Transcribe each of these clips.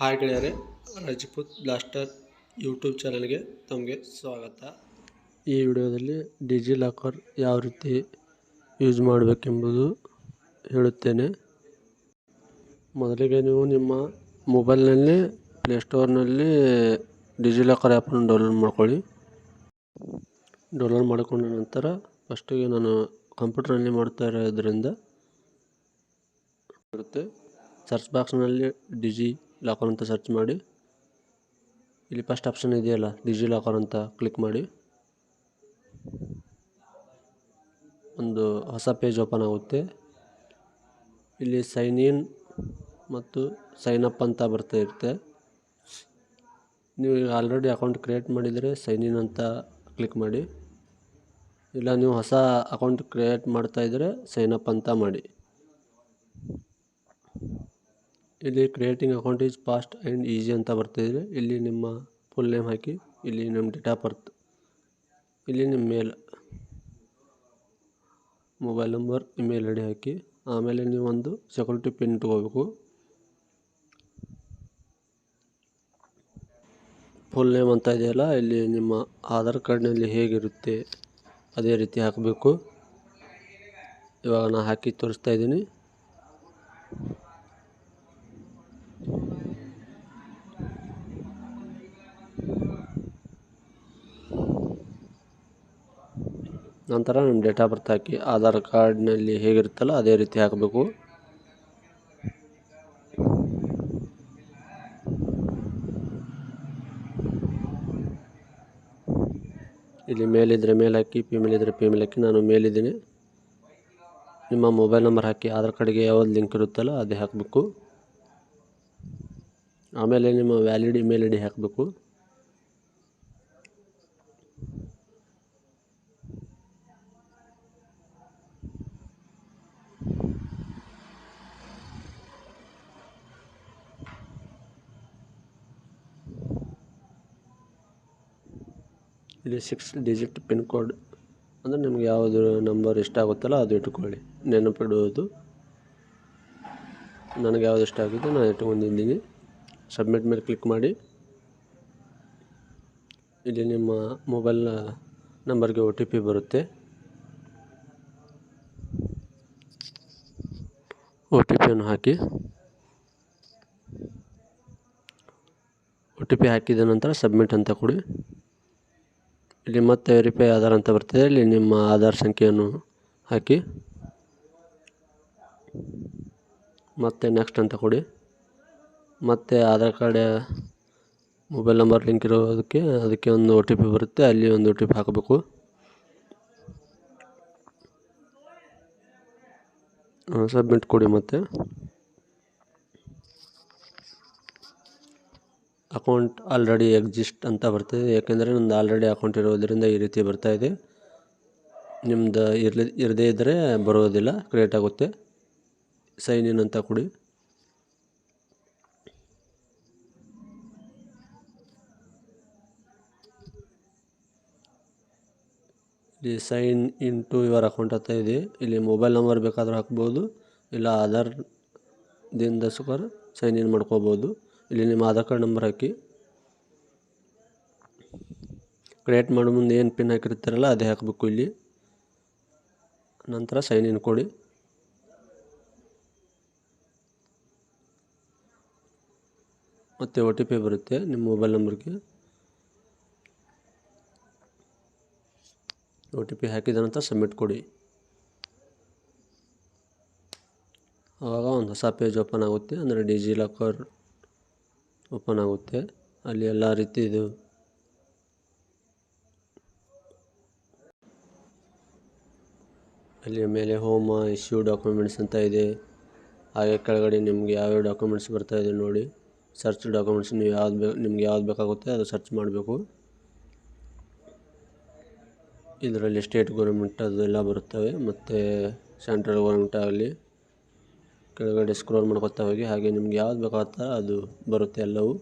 Hi ಗೆಳೆಯರೆ, Rajput blaster YouTube ಚಾನಲ್ಗೆ ತಮಗೆ ಸ್ವಾಗತ. ಈ ವಿಡಿಯೋದಲ್ಲಿ ಡಿಜಿ ಲಾಕರ್ ಯಾವ ರೀತಿ ಯೂಸ್ ಮಾಡಬೇಕೆಂಬುದು ಹೇಳುತ್ತೇನೆ. ಮೊದಲಿಗೆ ನೀವು ನಿಮ್ಮ ಮೊಬೈಲ್ನಲ್ಲಿ ಪ್ಲೇಸ್ಟೋರ್ನಲ್ಲಿ ಡಿಜಿ ಲಾಕರ್ ಆ್ಯಪನ್ನು ಡೌನ್ಲೋಡ್ ಮಾಡ್ಕೊಳ್ಳಿ. ಡೌನ್ಲೋಡ್ ಮಾಡಿಕೊಂಡ ನಂತರ ಫಸ್ಟಿಗೆ ನಾನು ಕಂಪ್ಯೂಟರ್ನಲ್ಲಿ ಮಾಡ್ತಾ ಇರೋದ್ರಿಂದ ಬರುತ್ತೆ ಸರ್ಚ್ ಬಾಕ್ಸ್ನಲ್ಲಿ ಡಿಜಿ ಲಾಕರ್ ಅಂತ ಸರ್ಚ್ ಮಾಡಿ. ಇಲ್ಲಿ ಫಸ್ಟ್ ಆಪ್ಷನ್ ಇದೆಯಲ್ಲ ಡಿಜಿ ಲಾಕರ್ ಅಂತ ಕ್ಲಿಕ್ ಮಾಡಿ. ಒಂದು ಹೊಸ ಪೇಜ್ ಓಪನ್ ಆಗುತ್ತೆ. ಇಲ್ಲಿ ಸೈನ್ ಇನ್ ಮತ್ತು ಸೈನ್ ಅಪ್ ಅಂತ ಬರ್ತಾ ಇರುತ್ತೆ. ನೀವು ಆಲ್ರೆಡಿ ಅಕೌಂಟ್ ಕ್ರಿಯೇಟ್ ಮಾಡಿದರೆ ಸೈನ್ ಇನ್ ಅಂತ ಕ್ಲಿಕ್ ಮಾಡಿ. ಇಲ್ಲ ನೀವು ಹೊಸ ಅಕೌಂಟ್ ಕ್ರಿಯೇಟ್ ಮಾಡ್ತಾ ಇದ್ದರೆ ಸೈನ್ ಅಪ್ ಅಂತ ಮಾಡಿ. ಇಲ್ಲಿ creating account is fast and easy ಅಂತ ಬರ್ತಿದೆ ಇಲ್ಲಿ ನಿಮ್ಮ ಫುಲ್ ನೇಮ್ ಹಾಕಿ, ಇಲ್ಲಿ ನಿಮ್ಮ ಡೇಟ್ ಆಫ್ ಬರ್ತ್ ಇಲ್ಲಿ ನಿಮ್ಮ mail mobile number email I D ಹಾಕಿ, ಆಮೇಲೆ ನೀವು ಒಂದು ಸೆಕ್ಯೂರಿಟಿ ಪಿನ್ ಇಟ್ಕೋಬೇಕು ಫುಲ್ ನೇಮ್ ಅಂತ ಇದೆಯಲ್ಲ, ಇಲ್ಲಿ ನಿಮ್ಮ ಆಧಾರ್ ಕಾರ್ಡ್ನಲ್ಲಿ ಹೇಗಿರುತ್ತೆ, ಅದೇ ರೀತಿ ಹಾಕಬೇಕು. ಇವಾಗ ನಾನು ಹಾಕಿ ತೋರಿಸ್ತಾ ಇದ್ದೀನಿ. ನಂತರ ನಿಮ್ಮ ಡೇಟ್ ಆಫ್ ಬರ್ತ್ ಹಾಕಿ ಆಧಾರ್ ಕಾರ್ಡ್ನಲ್ಲಿ ಹೇಗಿರುತ್ತಲ್ಲ ಅದೇ ರೀತಿ ಹಾಕಬೇಕು. ಇಲ್ಲಿ ಮೇಲಿದ್ದರೆ ಮೇಲೆ ಹಾಕಿ ಫಿಮೇಲ್ ಇದ್ದರೆ ಫಿಮೇಲ್ ಹಾಕಿ ನಾನು ಮೇಲಿದ್ದೀನಿ. ನಿಮ್ಮ ಮೊಬೈಲ್ ನಂಬರ್ ಹಾಕಿ ಆಧಾರ್ ಕಾರ್ಡ್ಗೆ ಯಾವ್ದು ಲಿಂಕ್ ಇರುತ್ತಲ್ಲ ಅದೇ ಹಾಕಬೇಕು. ಆಮೇಲೆ ನಿಮ್ಮ ವ್ಯಾಲಿಡ್ ಇಮೇಲ್ ಐ ಡಿ ಹಾಕಬೇಕು. ಇಲ್ಲಿ ಸಿಕ್ಸ್ ಡಿಜಿಟ್ ಪಿನ್ ಕೋಡ್ ಅಂದರೆ ನಿಮ್ಗೆ ಯಾವುದು ನಂಬರ್ ಇಷ್ಟ ಆಗುತ್ತಲ್ಲ ಅದು ಇಟ್ಕೊಳ್ಳಿ. ನೆನಪಿಡುವುದು ನನಗೆ ಯಾವುದು ಇಷ್ಟ ಆಗಿದೆ ನಾನು ಇಟ್ಕೊಂಡಿದ್ದೀನಿ ಸಬ್ಮಿಟ್ ಮೇಲೆ ಕ್ಲಿಕ್ ಮಾಡಿ. ಇಲ್ಲಿ ನಿಮ್ಮ ಮೊಬೈಲ್ ನಂಬರ್ಗೆ ಒ ಟಿ ಪಿ ಬರುತ್ತೆ. ಒ ಟಿ ಪಿಯನ್ನು ಹಾಕಿ. ಒ ಟಿ ಪಿ ಹಾಕಿದ ನಂತರ ಸಬ್ಮಿಟ್ ಅಂತ ಕೊಡಿ. ಇಲ್ಲಿ ಮತ್ತೆ ವೆರಿಫೈ ಆಧಾರ್ ಅಂತ ಬರ್ತದೆ. ಇಲ್ಲಿ ನಿಮ್ಮ ಆಧಾರ್ ಸಂಖ್ಯೆಯನ್ನು ಹಾಕಿ. ಮತ್ತೆ ನೆಕ್ಸ್ಟ್ ಅಂತ ಕೊಡಿ. ಮತ್ತೆ Aadhaar card mobile number link ಇರೋದಕ್ಕೆ ಅದಕ್ಕೆ ಒಂದು ಒ ಟಿ ಪಿ ಬರುತ್ತೆ. ಅಲ್ಲಿ ಒಂದು ಒ ಟಿ ಪಿ ಹಾಕಬೇಕು. ಸಬ್ಮಿಟ್ ಕೊಡಿ ಮತ್ತೆ. ಅಕೌಂಟ್ ಆಲ್ರೆಡಿ ಎಕ್ಸಿಸ್ಟ್ ಅಂತ ಬರ್ತದೆ, ಯಾಕೆಂದರೆ ನಂದು ಆಲ್ರೆಡಿ ಅಕೌಂಟ್ ಇರೋದರಿಂದ ಈ ರೀತಿ ಬರ್ತಾ ಇದೆ. ನಿಮ್ದು ಇರಲಿ, ಇರದೇ ಇದ್ದರೆ ಬರೋದಿಲ್ಲ, ಕ್ರಿಯೇಟ್ ಆಗುತ್ತೆ. ಸೈನ್ ಇನ್ ಅಂತ ಕೊಡಿ. ಇಲ್ಲಿ sign in to your account ಅಂತ ಇದೆ. ಇಲ್ಲಿ ಮೊಬೈಲ್ ನಂಬರ್ ಬೇಕಾದರೂ ಹಾಕ್ಬೋದು, ಇಲ್ಲ ಆಧಾರ್ ಆಧಾರ್ದಿಂದ ಸುಕರ್ ಸೈನ್ ಇನ್ ಮಾಡ್ಕೋಬೋದು. ಇಲ್ಲಿ ನಿಮ್ಮ ಆಧಾರ್ ಕಾರ್ಡ್ ನಂಬರ್ ಹಾಕಿ. ಕ್ರಿಯೇಟ್ ಮಾಡೋ ಮುಂದೆ ಏನು ಪಿನ್ ಹಾಕಿರ್ತಾರಲ್ಲ ಅದೇ ಹಾಕಬೇಕು ಇಲ್ಲಿ. ನಂತರ ಸೈನ್ ಇನ್ ಕೊಡಿ. ಮತ್ತು ಒ ಟಿ ಪಿ ಬರುತ್ತೆ ನಿಮ್ಮ ಮೊಬೈಲ್ ನಂಬರ್ಗೆ. ಒ ಟಿ ಪಿ ಹಾಕಿದ ನಂತರ ಸಬ್ಮಿಟ್ ಕೊಡಿ. ಆವಾಗ ಒಂದು ಹೊಸ ಪೇಜ್ ಓಪನ್ ಆಗುತ್ತೆ. ಅಂದರೆ ಡಿಜಿ ಲಾಕರ್ ಓಪನ್ ಆಗುತ್ತೆ. ಅಲ್ಲಿ ಎಲ್ಲ ರೀತಿದು ಅಲ್ಲಿ ಮೇಲೆ ಹೋಮ ಇಶ್ಯೂ ಡಾಕ್ಯುಮೆಂಟ್ಸ್ ಅಂತ ಇದೆ. ಹಾಗೆ ಕೆಳಗಡೆ ನಿಮಗೆ ಯಾವ್ಯಾವ ಡಾಕ್ಯುಮೆಂಟ್ಸ್ ಬರ್ತಾ ಇದೆ ನೋಡಿ. ಸರ್ಚ್ ಡಾಕ್ಯುಮೆಂಟ್ಸ್ ನೀವು ಯಾವ್ದು ಬೇಕು ನಿಮ್ಗೆ ಯಾವ್ದು ಬೇಕಾಗುತ್ತೆ ಅದು ಸರ್ಚ್ ಮಾಡಬೇಕು. ಇದರಲ್ಲಿ ಸ್ಟೇಟ್ ಗೌರ್ಮೆಂಟ್ ಅದೆಲ್ಲ ಬರುತ್ತವೆ ಮತ್ತು ಸೆಂಟ್ರಲ್ ಗೌರ್ಮೆಂಟ್ ಆಗಲಿ, ಕೆಳಗಡೆ ಸ್ಕ್ರೋಲ್ ಮಾಡ್ಕೊತಾ ಹೋಗಿ, ಹಾಗೆ ನಿಮ್ಗೆ ಯಾವ್ದು ಬೇಕಾಗುತ್ತಾ ಅದು ಬರುತ್ತೆ ಎಲ್ಲವೂ.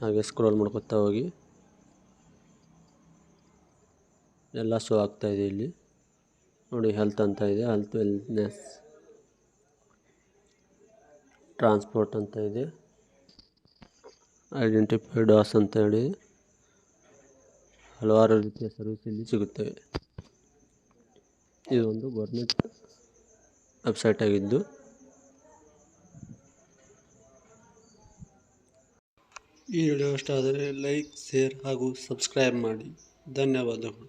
ಹಾಗೆ ಸ್ಕ್ರೋಲ್ ಮಾಡ್ಕೊತಾ ಹೋಗಿ. ಎಲ್ಲ ಶೋ ಆಗ್ತಾಯಿದೆ ಇಲ್ಲಿ. ನೋಡಿ ಹೆಲ್ತ್ ಅಂತ ಇದೆ ಹೆಲ್ತ್ ವೆಲ್ನೆಸ್ ಟ್ರಾನ್ಸ್ಪೋರ್ಟ್ ಅಂತ ಇದೆ. ಐಡೆಂಟಿಫೈಡ್ ಆಸ್ ಅಂತ ಹೇಳಿ. ಹಲವಾರು ರೀತಿಯ ಸರ್ವಿಸ್ ಇಲ್ಲಿ ಸಿಗುತ್ತವೆ. ಇದು ಒಂದು ಗೌರ್ಮೆಂಟ್ ವೆಬ್ಸೈಟ್ ಆಗಿದ್ದು. ಈ ವಿಡಿಯೋ ಇಷ್ಟ ಆದರೆ ಲೈಕ್ ಶೇರ್ ಹಾಗೂ ಸಬ್ಸ್ಕ್ರೈಬ್ ಮಾಡಿ. ಧನ್ಯವಾದಗಳು.